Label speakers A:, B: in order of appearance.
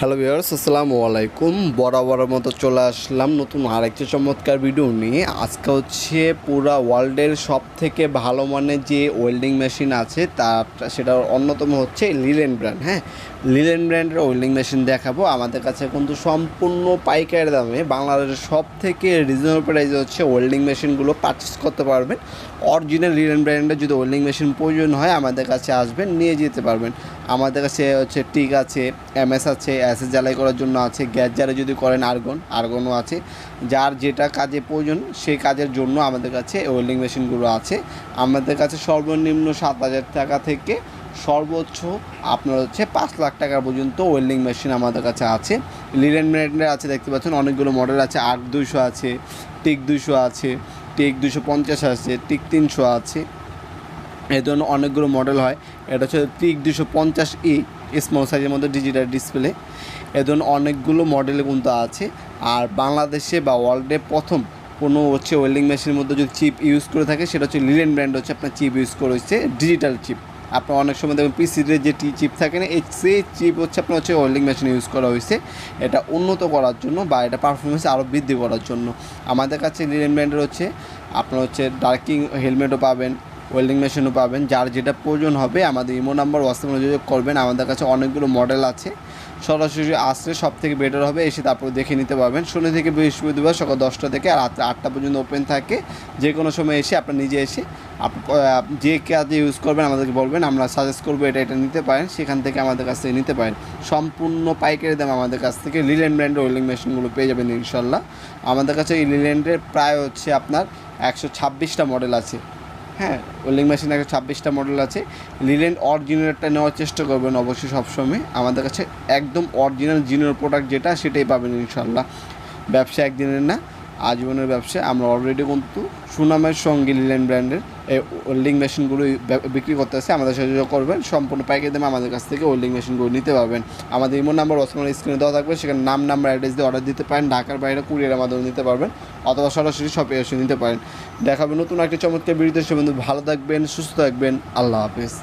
A: Hello viewers আসসালামু আলাইকুম। বরাবরের মতো চলে আসলাম নতুন আরেকটি চমৎকার ভিডিও নিয়ে। আজকে হচ্ছে পুরা ওয়ার্ল্ডের সব থেকে ভালো মানের যে ওয়েল্ডিং মেশিন আছে, তার সেটার অন্যতম হচ্ছে লিলেন ব্র্যান্ড হ্যাঁ? লিলেন ব্র্যান্ডের ওয়েল্ডিং মেশিন দেখাবো। আমাদের কাছে কিন্তু সম্পূর্ণ পাইকারি দামে বাংলাদেশের সব থেকে রিজনেবল প্রাইসে হচ্ছে ওয়েল্ডিং মেশিনগুলো পারচেস করতে পারবেন। অরিজিনাল লিলেন ব্র্যান্ডের যদি ওয়েল্ডিং মেশিন প্রয়োজন হয়, আমাদের কাছে আসবেন, নিয়ে যেতে পারবেন। আমাদের কাছে হচ্ছে টিক আছে এমএস আছে অ্যাসেস জ্বালাই করার জন্য আছে। গ্যাস জ্বালাই যদি করেন আর্গন, আর্গনও আছে। যার যেটা কাজে প্রয়োজন, সেই কাজের জন্য আমাদের কাছে ওয়েল্ডিং মেশিনগুলো আছে। আমাদের কাছে সর্বনিম্ন সাত হাজার টাকা থেকে সর্বোচ্চ আপনার হচ্ছে পাঁচ লাখ টাকা পর্যন্ত ওয়েল্ডিং মেশিন আমাদের কাছে আছে। লিলেন ব্র্যান্ডের আছে, দেখতে পাচ্ছেন। অনেকগুলো মডেল আছে। আট দুইশো আছে, টিক দুইশো আছে, টিক দুশো পঞ্চাশ আছে, টিক তিনশো আছে। এই ধরনের অনেকগুলো মডেল হয়। এটা হচ্ছে টিক দুশো পঞ্চাশ ই। স্মল সাইজের মধ্যে ডিজিটাল ডিসপ্লে এ ধরনের অনেকগুলো মডেল কিন্তু আছে। আর বাংলাদেশে বা ওয়ার্ল্ডে প্রথম কোনো হচ্ছে ওয়েল্ডিং মেশিনের মধ্যে যদি চিপ ইউজ করে থাকে, সেটা হচ্ছে লিলেন ব্র্যান্ড হচ্ছে আপনার চিপ ইউজ করে হচ্ছে ডিজিটাল চিপ আপনার অনেক সময় দেখবেন পিসির যে টি চিপ থাকে না, এই সেই চিপ হচ্ছে আপনার হচ্ছে ওয়েল্ডিং মেশিন ইউজ করা হয়েছে। এটা উন্নত করার জন্য বা এটা পারফরমেন্স আরও বৃদ্ধি করার জন্য। আমাদের কাছে লিলেন ব্র্যান্ডের হচ্ছে আপনার হচ্ছে ডার্কিং হেলমেটও পাবেন ওয়েল্ডিং মেশিনও পাবেন। যার যেটা প্রয়োজন হবে, আমাদের ইমো নাম্বার হোয়াটসঅ্যাপ যোগাযোগ করবেন। আমাদের কাছে অনেকগুলো মডেল আছে। সরাসরি আসলে সব থেকে বেটার হবে, এসে তারপর দেখে নিতে পারবেন। শনি থেকে বৃহস্পতিবার সকাল দশটা থেকে রাত্রে আটটা পর্যন্ত ওপেন থাকে। যে কোনো সময় এসে আপনার নিজে এসে যে কাজে ইউজ করবেন, আমাদেরকে বলবেন। আমরা সাজেস্ট করব এটা এটা নিতে পারেন। সেখান থেকে আমাদের কাছ থেকে নিতে পারেন। সম্পূর্ণ পাইকারি দাম আমাদের কাছ থেকে লিল্যান্ড ব্র্যান্ডের ওয়েল্ডিং মেশিনগুলো পেয়ে যাবেন ইনশাল্লাহ। আমাদের কাছে এই লিল্যান্ডের প্রায় হচ্ছে আপনার একশো ছাব্বিশটা মডেল আছে। হ্যাঁ ওয়েল্ডিং মেশিন একটা ছাব্বিশটা মডেল আছে। লিলেন অরিজিনালটা নেওয়ার চেষ্টা করবেন অবশ্যই সবসময়। আমাদের কাছে একদম অরিজিনাল জিনোর প্রোডাক্ট যেটা, সেটাই পাবেন ইনশাল্লাহ ব্যবসা একদিনের না। আজীবনের ব্যবসা আমরা অলরেডি কিন্তু সুনামের সঙ্গে লিলেন ব্র্যান্ডের এই ওয়েল্ডিং মেশিনগুলো বিক্রি করতেছে আমাদের সাথে যোগাযোগ করবেন। সম্পূর্ণ প্যাকেজ দামে আমাদের কাছ থেকে ওয়েল্ডিং মেশিনগুলো নিতে পারবেন। আমাদের ইমো নাম্বার ওসমান স্ক্রিনে দেওয়া থাকবে। সেখানে নাম নাম্বার অ্যাড্রেস দিয়ে অর্ডার দিতে পারেন। ঢাকার বাইরে কুরিয়ারের মাধ্যমে নিতে পারবেন। অথবা সরাসরি শপে এসে নিতে পারেন। দেখাবে নতুন একটা চমৎকার বিরুদ্ধে সে ভালো থাকবেন, সুস্থ থাকবেন। আল্লাহ হাফিজ।